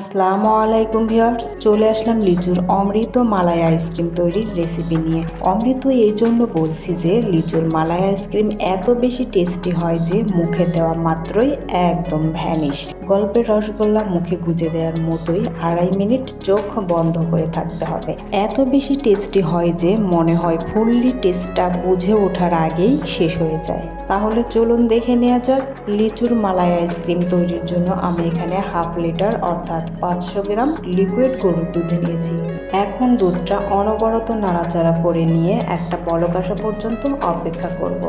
আসসালামু আলাইকুম ভিউয়ার্স, চলে আসলাম লিচুর অমৃত মালাই আইসক্রিম তৈরির রেসিপি নিয়ে। অমৃত এই জন্য বলছি যে, লিচুর মালাই আইসক্রিম এত বেশি টেস্টি হয় যে, মুখে দেওয়া মাত্রই একদম ভ্যানিশ গল্পের রসগোল্লা মুখে গুজে দেওয়ার মতোই আড়াই মিনিট চোখ বন্ধ করে থাকতে হবে। এত বেশি টেস্টি হয় যে, মনে হয় ফুললি টেস্টটা বুঝে ওঠার আগেই শেষ হয়ে যায়। তাহলে চলুন দেখে নেওয়া যাক লিচুর মালাই আইসক্রিম তৈরির জন্য আমি এখানে হাফ লিটার অর্থাৎ পাঁচশো গ্রাম লিকুইড গরুর দুধ নিয়েছি এখন দুধটা অনবরত নাড়াচাড়া করে নিয়ে একটা বলক পর্যন্ত অপেক্ষা করব।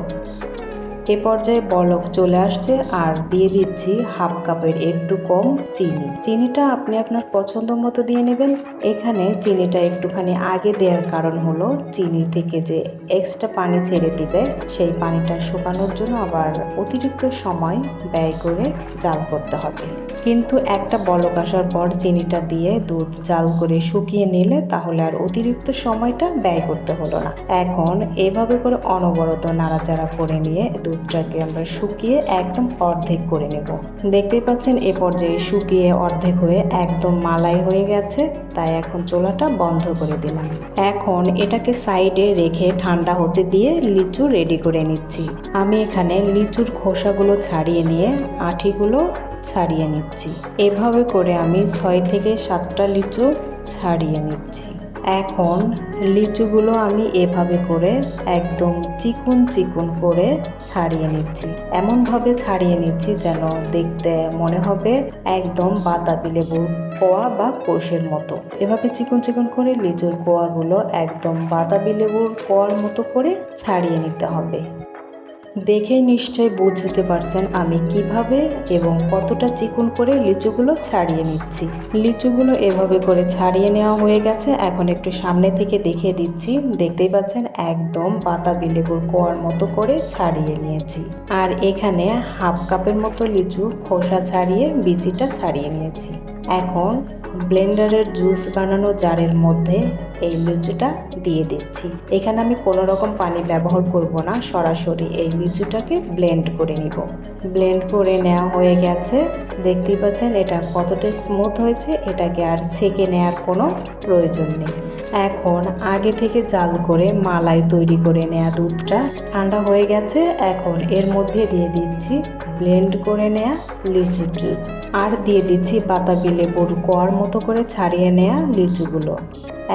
এ পর্যায়ে বলক চলে আসছে আর দিয়ে দিচ্ছি হাফ কাপের একটু কম চিনি। চিনিটা আপনি আপনার পছন্দ মতো দিয়ে নেবেন। এখানে চিনিটা একটুখানি আগে দেওয়ার কারণ হলো চিনি থেকে যে এক্সট্রা পানি ছেড়ে দিবে, সেই পানিটা শুকানোর জন্য আবার অতিরিক্ত সময় ব্যয় করে জাল করতে হবে। কিন্তু একটা বলক আসার পর চিনিটা দিয়ে দুধ জাল করে শুকিয়ে নিলে তাহলে আর অতিরিক্ত সময়টা ব্যয় করতে হলো না। এখন এভাবে করে অনবরত নাড়াচাড়া করে নিয়ে দুধটাকে আমরা শুকিয়ে একদম অর্ধেক করে নেব। দেখতেই পাচ্ছেন, এ পর্যায়ে শুকিয়ে অর্ধেক হয়ে একদম মালাই হয়ে গেছে, তাই এখন চোলাটা বন্ধ করে দিলাম। এখন এটাকে সাইডে রেখে ঠান্ডা হতে দিয়ে লিচু রেডি করে নিচ্ছি। আমি এখানে লিচুর খোসাগুলো ছাড়িয়ে নিয়ে আঠিগুলো ছাড়িয়ে নিচ্ছি। এভাবে করে আমি ছয় থেকে সাতটা লিচু ছাড়িয়ে নিচ্ছি। এখন লিচুগুলো আমি এভাবে করে একদম চিকুন চিকুন করে ছাড়িয়ে নিচ্ছি। এমনভাবে ছাড়িয়ে নিচ্ছি যেন দেখতে মনে হবে একদম বাতাবি লেবুর কোয়া বা কোষের মতো। এভাবে চিকন চিকন করে লিচুর কোয়াগুলো একদম বাতাবি লেবুর কোয়ার মতো করে ছাড়িয়ে নিতে হবে। দেখেই নিশ্চয় বুঝতে পারছেন আমি কীভাবে এবং কতটা চিকুন করে লিচুগুলো ছাড়িয়ে নিচ্ছি। লিচুগুলো এভাবে করে ছাড়িয়ে নেওয়া হয়ে গেছে। এখন একটু সামনে থেকে দেখে দিচ্ছি। দেখতেই পাচ্ছেন একদম বাতাবি লেবুর কোয়ার মতো করে ছাড়িয়ে নিয়েছি। আর এখানে হাফ কাপের মতো লিচু খোসা ছাড়িয়ে, বিচিটা ছাড়িয়ে নিয়েছি। এখন ব্লেন্ডারের জুস বানানো জারের মধ্যে এই লিচুটা দিয়ে দিচ্ছি। এখানে আমি কোনো রকম পানি ব্যবহার করব না, সরাসরি এই লিচুটাকে ব্লেন্ড করে নিব। ব্লেন্ড করে নেওয়া হয়ে গেছে। দেখতেই পাচ্ছেন, এটা কতটা স্মুথ হয়েছে, এটাকে আর সেকে নেওয়ার কোনো প্রয়োজন নেই। এখন আগে থেকে জাল করে মালাই তৈরি করে নেওয়া দুধটা ঠান্ডা হয়ে গেছে। এখন এর মধ্যে দিয়ে দিচ্ছি ব্লেন্ড করে নেয়া লিচুর জুস। আর দিয়ে দিচ্ছি বাতাবি লেবুর কোয়ার মতো করে ছাড়িয়ে নেয়া লিচুগুলো।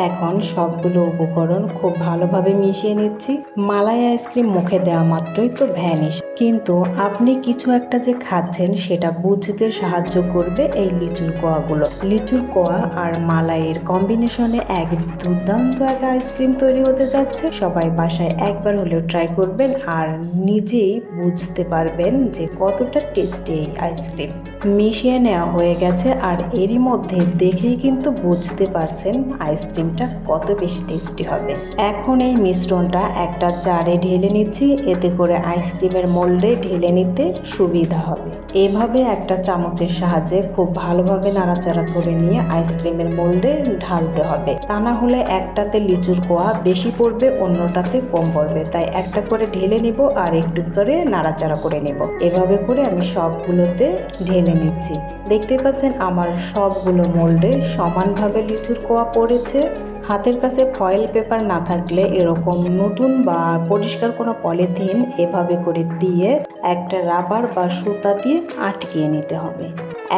এখন সবগুলো উপকরণ খুব ভালোভাবে মিশিয়ে নিচ্ছি। মালাই আইসক্রিম মুখে দেওয়া মাত্রই তো ভ্যানিশ। কিন্তু আপনি কিছু একটা যে খাচ্ছেন, সেটা বুঝতে সাহায্য করবে এই লিচুর কোয়াগুলো। লিচুর কোয়া আর মালাইয়ের কম্বিনেশনে এক দুর্দান্ত এক আইসক্রিম তৈরি হতে যাচ্ছে। সবাই বাসায় একবার হলেও ট্রাই করবেন আর নিজেই বুঝতে পারবেন যে কতটা টেস্টি এই আইসক্রিম। মিশিয়ে নেওয়া হয়ে গেছে আর এরই মধ্যে দেখেই কিন্তু বুঝতে পারছেন আইসক্রিমটা কত বেশি টেস্টি হবে। এখন এই মিশ্রণটা একটা জারে ঢেলে নিচ্ছি, এতে করে আইসক্রিমের মোল্ডে ঢেলে নিতে সুবিধা হবে। এভাবে একটা চামচের সাহায্যে খুব ভালোভাবে নাড়াচাড়া করে নিয়ে আইসক্রিমের মোল্ডে ঢালতে হবে। তা না হলে একটাতে লিচুর কোয়া বেশি পড়বে, অন্যটাতে কম পড়বে। তাই একটা করে ঢেলে নিব আর একটু করে নাড়াচাড়া করে নেব। এভাবে করে আমি সবগুলোতে ঢেলে নিচ্ছি। দেখতে পাচ্ছেন আমার সবগুলো মোল্ডে সমানভাবে লিচুর কোয়া পড়েছে। হাতের কাছে ফয়েল পেপার না থাকলে এরকম নতুন বা পরিষ্কার কোনো পলিথিন এভাবে করে দিয়ে একটা রাবার বা সুতা দিয়ে আটকিয়ে নিতে হবে।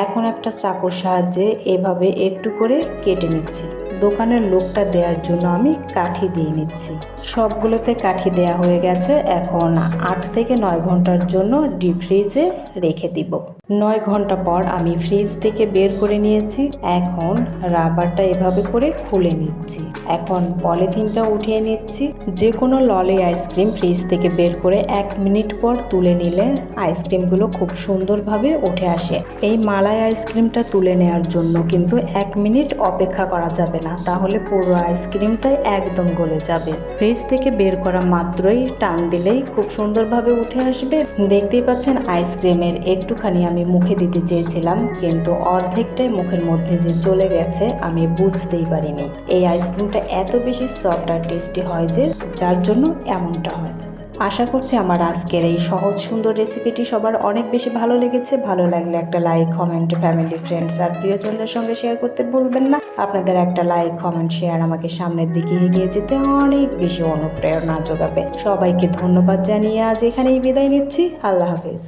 এখন একটা চাকুর সাহায্যে এভাবে একটু করে কেটে নিচ্ছি। দোকানের লোকটা দেওয়ার জন্য আমি কাঠি দিয়ে নিচ্ছি। সবগুলোতে কাঠি দেয়া হয়ে গেছে। এখন আট থেকে নয় ঘণ্টার জন্য ডিপ ফ্রিজে রেখে দিব। নয় ঘণ্টা পর আমি ফ্রিজ থেকে বের করে নিয়েছি। এখন রাবারটা এভাবে করে খুলে নিচ্ছি। এখন পলিথিনটা উঠিয়ে নিচ্ছি। যে কোনো ললি আইসক্রিম ফ্রিজ থেকে বের করে এক মিনিট পর তুলে নিলে আইসক্রিমগুলো খুব সুন্দরভাবে উঠে আসে। এই মালাই আইসক্রিমটা তুলে নেওয়ার জন্য কিন্তু এক মিনিট অপেক্ষা করা যাবে না। তাহলে পুরো আইসক্রিমটাই একদম গলে যাবে। ফ্রিজ থেকে বের করা মাত্রই টান দিলেই খুব সুন্দরভাবে উঠে আসবে। দেখতেই পাচ্ছেন আইসক্রিমের একটুখানি আমি মুখে দিতে চেয়েছিলাম, কিন্তু অর্ধেকটাই মুখের মধ্যে যে চলে গেছে আমি বুঝতেই পারিনি। এই আইসক্রিমটা এত বেশি সফট আর টেস্টি হয় যে যার জন্য এমনটা হয়। আশা করছি আমার আজকের এই সহজ সুন্দর রেসিপিটি সবার অনেক বেশি ভালো লেগেছে। ভালো লাগলে একটা লাইক কমেন্ট ফ্যামিলি ফ্রেন্ডস আর প্রিয়জনদের সঙ্গে শেয়ার করতে ভুলবেন না। আপনাদের একটা লাইক কমেন্ট শেয়ার আমাকে সামনের দিকে এগিয়ে যেতে অনেক বেশি অনুপ্রেরণা যোগাবে। সবাইকে ধন্যবাদ জানিয়ে আজ এখানেই বিদায় নিচ্ছি। আল্লাহ হাফেজ।